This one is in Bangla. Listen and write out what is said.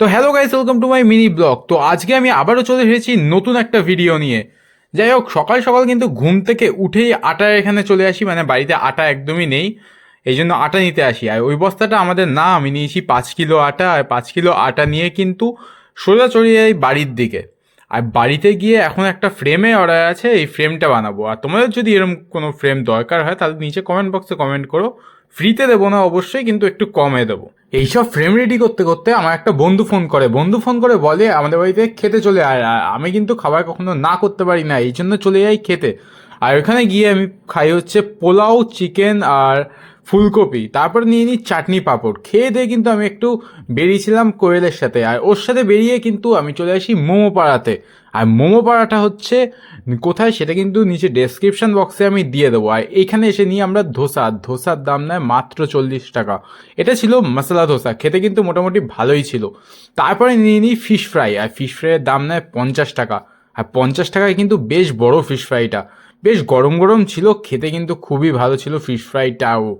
তো hello guys welcome to my mini blog তো আজকে আমি আবারও চলে এসেছি নতুন একটা ভিডিও নিয়ে। যাই হোক, সকাল সকাল কিন্তু ঘুম থেকে উঠেই আটা এখানে চলে আসি মানে বাড়িতে আটা একদমই নেই। এই জন্য আটা নিতে আসি। আর ওই বস্তাটা আমাদের, না, আমি নিয়েছি পাঁচ কিলো আটা। আর পাঁচ কিলো আটা নিয়ে কিন্তু সোজা চলে যাই বাড়ির দিকে। আর বাড়িতে গিয়ে এখন একটা ফ্রেমে অর্ডার আছে, এই ফ্রেমটা বানাবো। আর তোমাদের যদি এরকম কোনো ফ্রেম দরকার হয়, তাহলে নিচে কমেন্ট বক্সে কমেন্ট করো। ফ্রিতে দেবো না, অবশ্যই, কিন্তু একটু কমে দেবো। এইসব ফ্রেম রেডি করতে করতে আমার একটা বন্ধু ফোন করে। বন্ধু ফোন করে বলে, আমাদের বাড়িতে খেতে চলে আয়। আমি কিন্তু খাবার কখনো না করতে পারি না। এই জন্য চলে যাই খেতে। আর ওখানে গিয়ে আমি খাই হচ্ছে পোলাও চিকেন আর ফুলকপি, তারপর নিয়ে নিই চাটনি পাঁপড়। খেয়ে দিয়ে কিন্তু আমি একটু বেরিয়েছিলাম কোয়েলের সাথে। আর ওর সাথে বেরিয়ে কিন্তু আমি চলে আসি মোমো পাড়াতে আর মোমো পাড়াটা হচ্ছে কোথায় সেটা কিন্তু নিচে ডেসক্রিপশন বক্সে আমি দিয়ে দেবো। আর এখানে এসে নিয়ে আমরা ধোসা। ধোসার দাম নেয় মাত্র চল্লিশ টাকা। এটা ছিল মশলা ধোসা। খেতে কিন্তু মোটামুটি ভালোই ছিল। তারপরে নিয়ে নিই ফিশ ফ্রাই আর ফিশ ফ্রাইয়ের দাম নেয় পঞ্চাশ টাকা। আর পঞ্চাশ টাকায় কিন্তু বেশ বড় ফিশ ফ্রাইটা বেশ গরম গরম ছিল। খেতে কিন্তু খুবই ভালো ছিল ফিশ ফ্রাইটাও